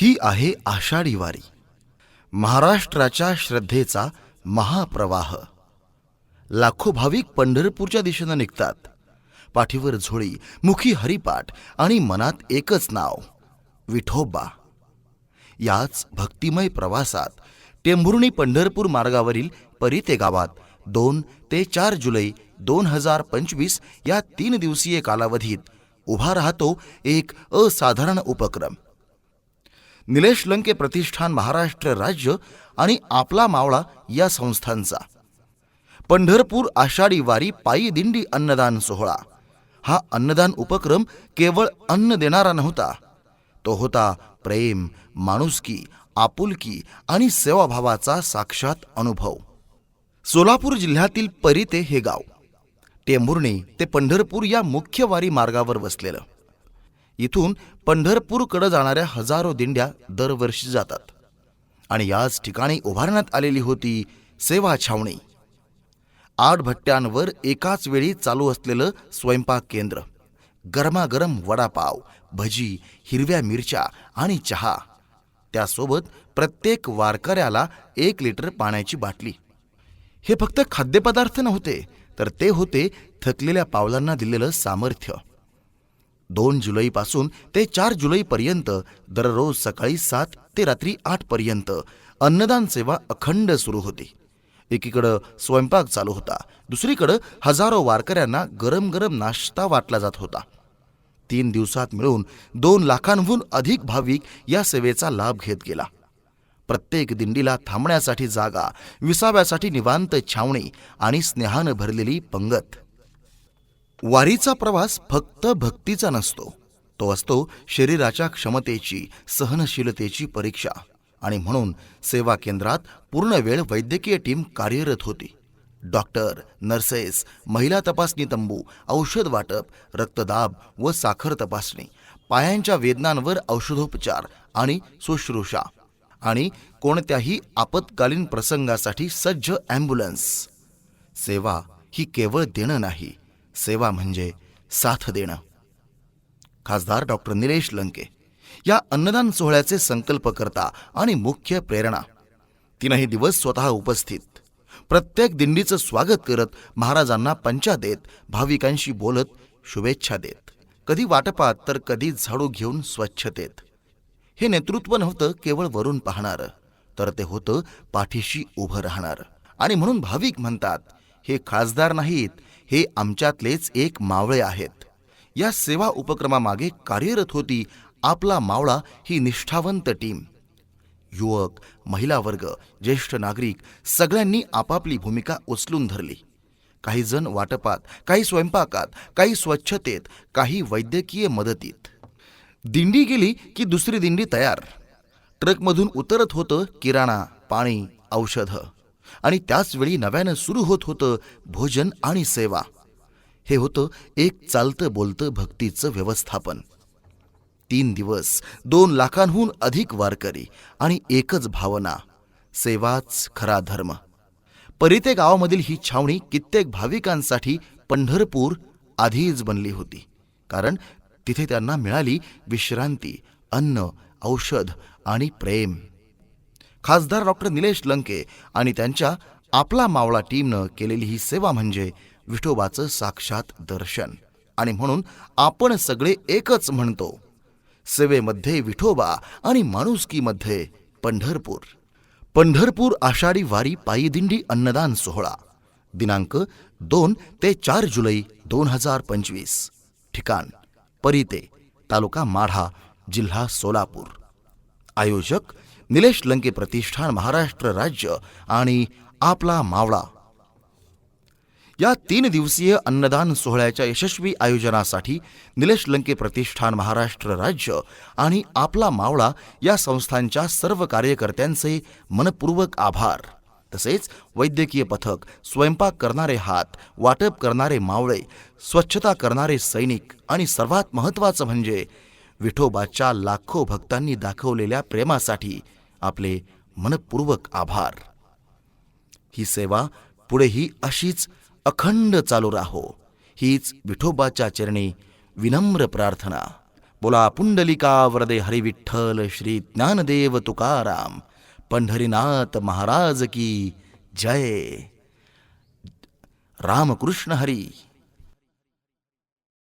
ही आहे आषाढी वारी. महाराष्ट्राच्या श्रद्धेचा महाप्रवाह. लाखो भाविक पंढरपूरच्या दिशेनं निघतात. पाठीवर झोळी मुखी हरिपाठ आणि मनात एकच नाव विठोबा. याच भक्तिमय प्रवासात टेंभुर्णी पंढरपूर मार्गावरील परिते गावात दोन ते चार जुलै दोन हजार पंचवीस या तीन दिवसीय कालावधीत उभा राहतो एक असाधारण उपक्रम. निलेश लंके प्रतिष्ठान महाराष्ट्र राज्य आणि आपला मावळा या संस्थांचा. पंढरपूर आषाढी वारी पायी दिंडी अन्नदान सोहळा. हा अन्नदान उपक्रम केवळ अन्न देणारा नव्हता. तो होता प्रेम माणुसकी आपुलकी आणि सेवाभावाचा साक्षात अनुभव. सोलापूर जिल्ह्यातील परिते हे गाव. टेंभुर्णी ते पंढरपूर या मुख्य वारी मार्गावर वसलेलं. इथून पंढरपूरकडे जाणाऱ्या हजारो दिंड्या दरवर्षी जातात. आणि याच ठिकाणी उभारण्यात आलेली होती सेवा छावणी. आठ भट्ट्यांवर एकाच वेळी चालू असलेलं स्वयंपाक केंद्र. गरमागरम वडापाव भजी हिरव्या मिरच्या आणि चहा. त्यासोबत प्रत्येक वारकऱ्याला एक लिटर पाण्याची बाटली. हे फक्त खाद्यपदार्थ नव्हते तर ते होते थकलेल्या पावलांना दिलेलं सामर्थ्य. दोन जुलैपासून ते चार जुलैपर्यंत दररोज सकाळी सात ते रात्री आठपर्यंत अन्नदान सेवा अखंड सुरू होती. एकीकडं स्वयंपाक चालू होता दुसरीकडं हजारो वारकऱ्यांना गरम गरम नाश्ता वाटला जात होता. तीन दिवसात मिळून दोन लाखांहून अधिक भाविक या सेवेचा लाभ घेत गेला. प्रत्येक दिंडीला थांबण्यासाठी जागा विसाव्यासाठी निवांत छावणी आणि स्नेहानं भरलेली पंगत. वारीचा प्रवास फक्त भक्तीचा नसतो. तो असतो शरीराच्या क्षमतेची सहनशीलतेची परीक्षा. आणि म्हणून सेवा केंद्रात पूर्ण वेळ वैद्यकीय टीम कार्यरत होती. डॉक्टर नर्सेस महिला तपासणी तंबू औषध वाटप रक्तदाब व साखर तपासणी पायांच्या वेदनांवर औषधोपचार आणि शुश्रूषा आणि कोणत्याही आपत्कालीन प्रसंगासाठी सज्ज ॲम्ब्युलन्स. सेवा ही केवळ देणं नाही सेवा म्हणजे साथ देणं. खासदार डॉक्टर निलेश लंके या अन्नदान सोहळ्याचे संकल्पकर्ता आणि मुख्य प्रेरणा. तीनही दिवस स्वतः उपस्थित. प्रत्येक दिंडीचं स्वागत करत महाराजांना पंचा देत भाविकांशी बोलत शुभेच्छा देत. कधी वाटपात तर कधी झाडू घेऊन स्वच्छतेत. हे नेतृत्व नव्हतं केवळ वरून पाहणारं तर ते होतं पाठीशी उभं राहणारं. आणि म्हणून भाविक म्हणतात हे खासदार नाहीत हे आमच्यातलेच एक मावळे आहेत. या सेवा उपक्रमामागे कार्यरत होती आपला मावळा ही निष्ठावंत टीम. युवक महिला वर्ग ज्येष्ठ नागरिक सगळ्यांनी आपापली भूमिका उचलून धरली. काही जण वाटपात काही स्वयंपाकात काही स्वच्छतेत काही वैद्यकीय मदतीत. दिंडी गेली की दुसरी दिंडी तयार. ट्रकमधून उतरत होतं किराणा पाणी औषधं. आणि त्याचवेळी नव्यानं सुरू होत होतं भोजन आणि सेवा. हे होतं एक चालतं बोलतं भक्तीचं व्यवस्थापन. तीन दिवस दोन लाखांहून अधिक वारकरी आणि एकच भावना सेवाच खरा धर्म. परिते गावामधील ही छावणी कित्येक भाविकांसाठी पंढरपूर आधीच बनली होती. कारण तिथे त्यांना मिळाली विश्रांती अन्न औषध आणि प्रेम. खासदार डॉक्टर निलेश लंके आणि त्यांच्या आपला मावळा टीमनं केलेली ही सेवा म्हणजे विठोबाचं साक्षात दर्शन. आणि म्हणून आपण सगळे एकच म्हणतो सेवेमध्ये विठोबा आणि माणुसकीमध्ये पंढरपूर. पंढरपूर आषाढी वारी पायीदिंडी अन्नदान सोहळा. दिनांक दोन ते चार जुलै दोन हजार पंचवीस. ठिकाण परिते तालुका माढा जिल्हा सोलापूर. आयोजक निलेश लंके प्रतिष्ठान महाराष्ट्र राज्य आणि आपला मावळा. या तीन दिवसीय अन्नदान सोहळ्याच्या यशस्वी आयोजनासाठी निलेश लंके प्रतिष्ठान महाराष्ट्र राज्य आणि आपला मावळा या संस्थांच्या सर्व कार्यकर्त्यांचे मनपूर्वक आभार. तसेच वैद्यकीय पथक स्वयंपाक करणारे हात वाटप करणारे मावळे स्वच्छता करणारे सैनिक आणि सर्वात महत्त्वाचं म्हणजे विठोबाच्या लाखो भक्तांनी दाखवलेल्या प्रेमासाठी आपले मनपूर्वक आभार. ही सेवा पुढेही अशीच अखंड चालू राहो हीच विठोबाच्या चरणी विनम्र प्रार्थना. बोला पुंडलिका वरदे हरिविठ्ठल श्री ज्ञानदेव तुकाराम पंढरीनाथ महाराज की जय. रामकृष्ण हरी.